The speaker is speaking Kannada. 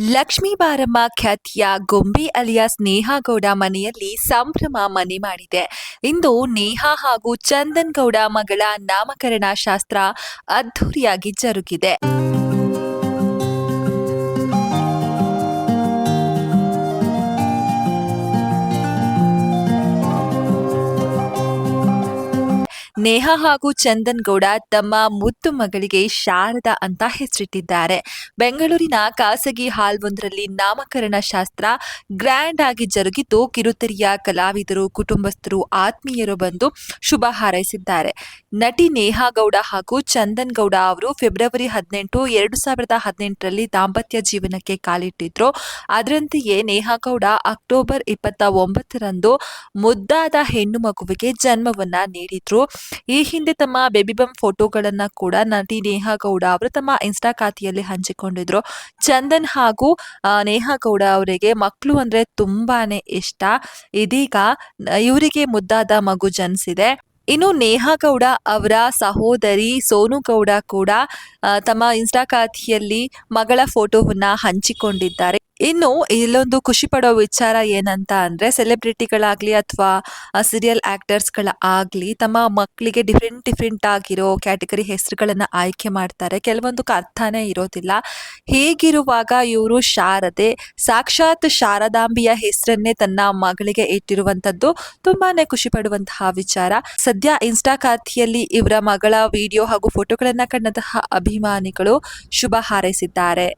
ಲಕ್ಷ್ಮೀ ಬಾರಮ್ಮ ಖ್ಯಾತಿಯ ಗೊಂಬೆ ಅಲಿಯಾಸ್ ನೇಹಾ ಗೌಡ ಮನೆಯಲ್ಲಿ ಸಂಭ್ರಮ ಮನೆ ಮಾಡಿದೆ. ಇಂದು ನೇಹಾ ಹಾಗೂ ಚಂದನ್ ಗೌಡ ಮಗಳ ನಾಮಕರಣ ಶಾಸ್ತ್ರ ಅದ್ಧೂರಿಯಾಗಿ ಜರುಗಿದೆ. ನೇಹಾ ಹಾಗೂ ಚಂದನ್ ಗೌಡ ತಮ್ಮ ಮುದ್ದು ಮಗಳಿಗೆ ಶಾರದಾ ಅಂತ ಹೆಸರಿಟ್ಟಿದ್ದಾರೆ. ಬೆಂಗಳೂರಿನ ಖಾಸಗಿ ಹಾಲ್ ಒಂದರಲ್ಲಿ ನಾಮಕರಣ ಶಾಸ್ತ್ರ ಗ್ರ್ಯಾಂಡ್ ಆಗಿ ಜರುಗಿದ್ದು ಕಿರುತೆರೆಯ ಕಲಾವಿದರು, ಕುಟುಂಬಸ್ಥರು, ಆತ್ಮೀಯರು ಬಂದು ಶುಭ ಹಾರೈಸಿದ್ದಾರೆ. ನಟಿ ನೇಹಾ ಗೌಡ ಹಾಗೂ ಚಂದನ್ ಗೌಡ ಅವರು ಫೆಬ್ರವರಿ ಹದಿನೆಂಟು, ಎರಡು ಸಾವಿರದ ಹದಿನೆಂಟರಲ್ಲಿ ದಾಂಪತ್ಯ ಜೀವನಕ್ಕೆ ಕಾಲಿಟ್ಟಿದ್ರು. ಅದರಂತೆಯೇ ನೇಹಾ ಗೌಡ ಅಕ್ಟೋಬರ್ ಇಪ್ಪತ್ತ ಒಂಬತ್ತರಂದು ಮುದ್ದಾದ ಹೆಣ್ಣು ಮಗುವಿಗೆ ಜನ್ಮವನ್ನ ನೀಡಿದ್ರು. ಈ ಹಿಂದೆ ತಮ್ಮ ಬೇಬಿ ಬಮ್ ಫೋಟೋಗಳನ್ನ ಕೂಡ ನಟಿ ನೇಹಾ ಗೌಡ ಅವರು ತಮ್ಮ ಇನ್ಸ್ಟಾ ಖಾತೆಯಲ್ಲಿ ಹಂಚಿಕೊಂಡಿದ್ರು. ಚಂದನ್ ಹಾಗೂ ನೇಹಾ ಗೌಡ ಅವರಿಗೆ ಮಕ್ಕಳು ಅಂದ್ರೆ ತುಂಬಾನೇ ಇಷ್ಟ. ಇದೀಗ, ಇವರಿಗೆ ಮುದ್ದಾದ ಮಗು ಜನಿಸಿದೆ. ಇನ್ನು ನೇಹಾ ಗೌಡ ಅವರ ಸಹೋದರಿ ಸೋನು ಗೌಡ ಕೂಡ ತಮ್ಮ ಇನ್ಸ್ಟಾ ಖಾತೆಯಲ್ಲಿ ಮಗಳ ಫೋಟೋವನ್ನ ಹಂಚಿಕೊಂಡಿದ್ದಾರೆ. ಇನ್ನು ಇಲ್ಲೊಂದು ಖುಷಿ ಪಡೋ ವಿಚಾರ ಏನಂತ ಅಂದರೆ ಸೆಲೆಬ್ರಿಟಿಗಳಾಗ್ಲಿ ಅಥವಾ ಸೀರಿಯಲ್ ಆಕ್ಟರ್ಸ್ಗಳ ಆಗ್ಲಿ ತಮ್ಮ ಮಕ್ಕಳಿಗೆ ಡಿಫ್ರೆಂಟ್ ಡಿಫ್ರೆಂಟ್ ಆಗಿರೋ ಕ್ಯಾಟಗರಿ ಹೆಸರುಗಳನ್ನು ಆಯ್ಕೆ ಮಾಡ್ತಾರೆ. ಕೆಲವೊಂದಕ್ಕೆ ಅರ್ಥನೇ ಇರೋದಿಲ್ಲ. ಹೇಗಿರುವಾಗ ಇವರು ಶಾರದೆ, ಸಾಕ್ಷಾತ್ ಶಾರದಾಂಬಿಯ ಹೆಸರನ್ನೇ ತನ್ನ ಮಗಳಿಗೆ ಇಟ್ಟಿರುವಂತದ್ದು ತುಂಬಾನೇ ಖುಷಿ ಪಡುವಂತಹ ವಿಚಾರ. ಸದ್ಯ ಇನ್ಸ್ಟಾ ಖಾತೆಯಲ್ಲಿ ಇವರ ಮಗಳ ವಿಡಿಯೋ ಹಾಗೂ ಫೋಟೋಗಳನ್ನು ಕಂಡಂತಹ ಅಭಿಮಾನಿಗಳು ಶುಭ ಹಾರೈಸಿದ್ದಾರೆ.